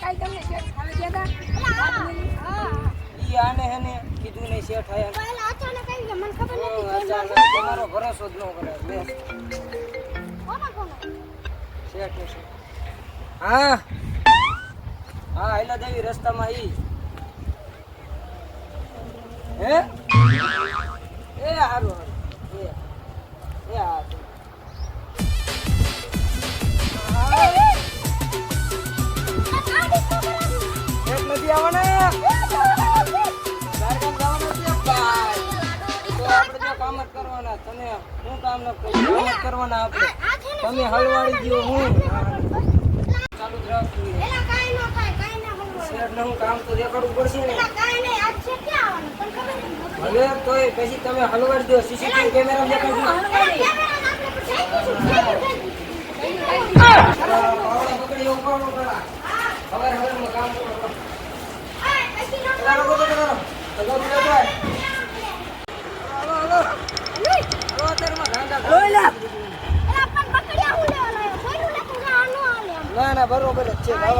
કાલ તમને શેઠ ખાવા ગયા ઈ આને હે ને કીધું નહીં શેઠ આયા. પહેલા અચાનક આવી ગયા, મને ખબર નથી. તમારો ભરોસો જ ન કરે કોના કોના? શેઠ ને શેઠ. હા. હા હેલા દેવી રસ્તામાં ઈ. હે? એ હારું હારું. એ એ હા હું કામ ન કરું કામ જ કરવાના આપણે તમે હલવાડી દો હું. ચાલુ જ રાખવું શેઠને હું કામ તો દેખાડવું પડશે ને. હવે તોય પછી તમે હલવાડી દો સીસીટીવી કેમેરા દેખાડજો કેમેરામાં આપણે પછી આવી ગયું છે. પાવડા પકડી એવું કરો પેલા હવે હવે હું કામ કરો આ, પછી ન ચાલો બધું કરો હલો બીજો ભાઈ હલો હલો હલો અત્યારમાં ગાંડા એલા પણ પકડ્યા હું લેવા લાવ્યો? કોઈનું લેતું જા, આ ન હાલે આમ. ના ના બરોબર જ છે ગાવા દો ને ચાલો, હાલો. ભાઈ નાખીએ.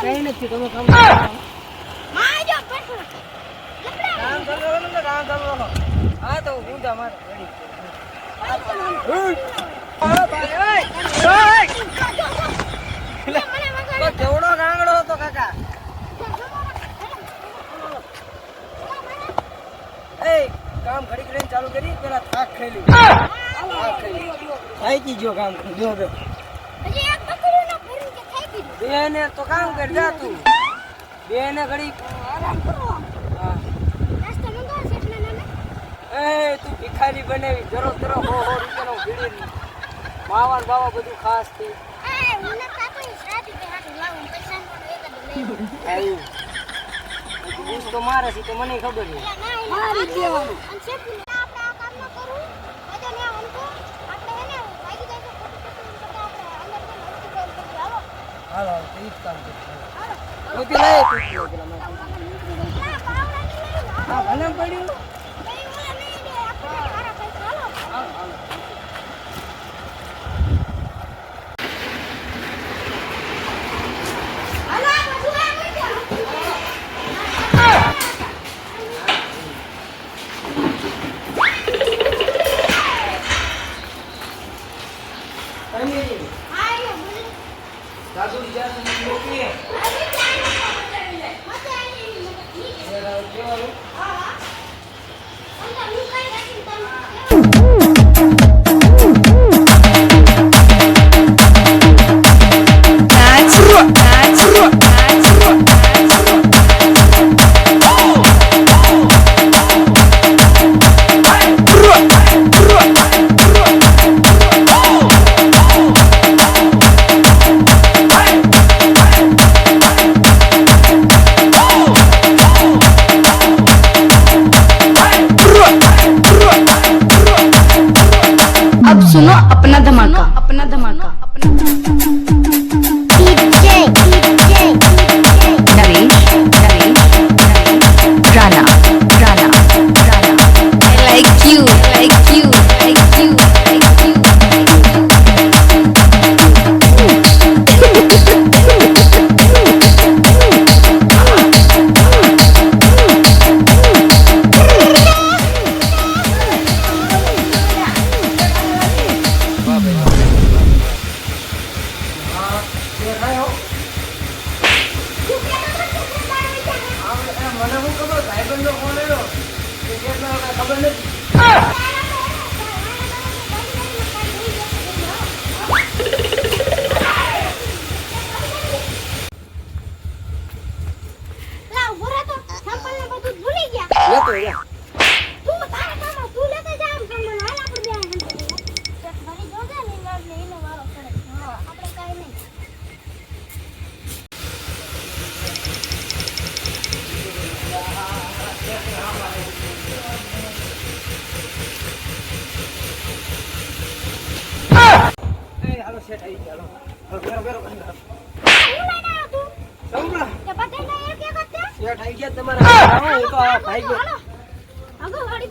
કઈ નથી તમે કામ હા તો હું જા મારે રેડી. હા ભાઈ ઓય મને વગાડો. તો કેવડો ગાંગડો હતો કાકા એ કામ ઘડી ઘડી ચાલુ કરી પેલા થાક ખાઈ લીધો થાક ખાઈ લીધો ગયો કામ જો બેને તો કામ કર જા તું. બેને ઘડી આરામ કરો. એ તું ભિખારી બનાવી જરો જરો હો હો રૂપિયાનો ભીડી માવા બાવા બધું ખાસથી તો મારે છે તો મને ખબર છે. એટલે ના, મારી દેવાનું. અને શેઠું ને આપણે આ કામ ન કરવું. બધો ને આમ તો આપણે એને વાગી જાય છે ખોટું ખોટું એમ કરતા આપણે અંદર જઈને વસ્તુ કોઈ કરીએ. હાલો. હાલો હાલો, તો ઈ જ કામ કર હાલો. મોતી લાય તું કયો પેલા મને. ના, પાવડા નહીં લઈ કઈ ઓલા દાદુ બીજા મોકલીએ अपना धमाका अपना धमाका अपना દેખાયો? મને શું ખબર? સાહેબનો ફોન આવ્યો? ખબર નથી. ભૂલી ગયા. શેઠ આવી ગયા હાલો. બેરો, તું આ ભાઈ ગયો હાલો આગળ વાળી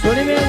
Sorry man,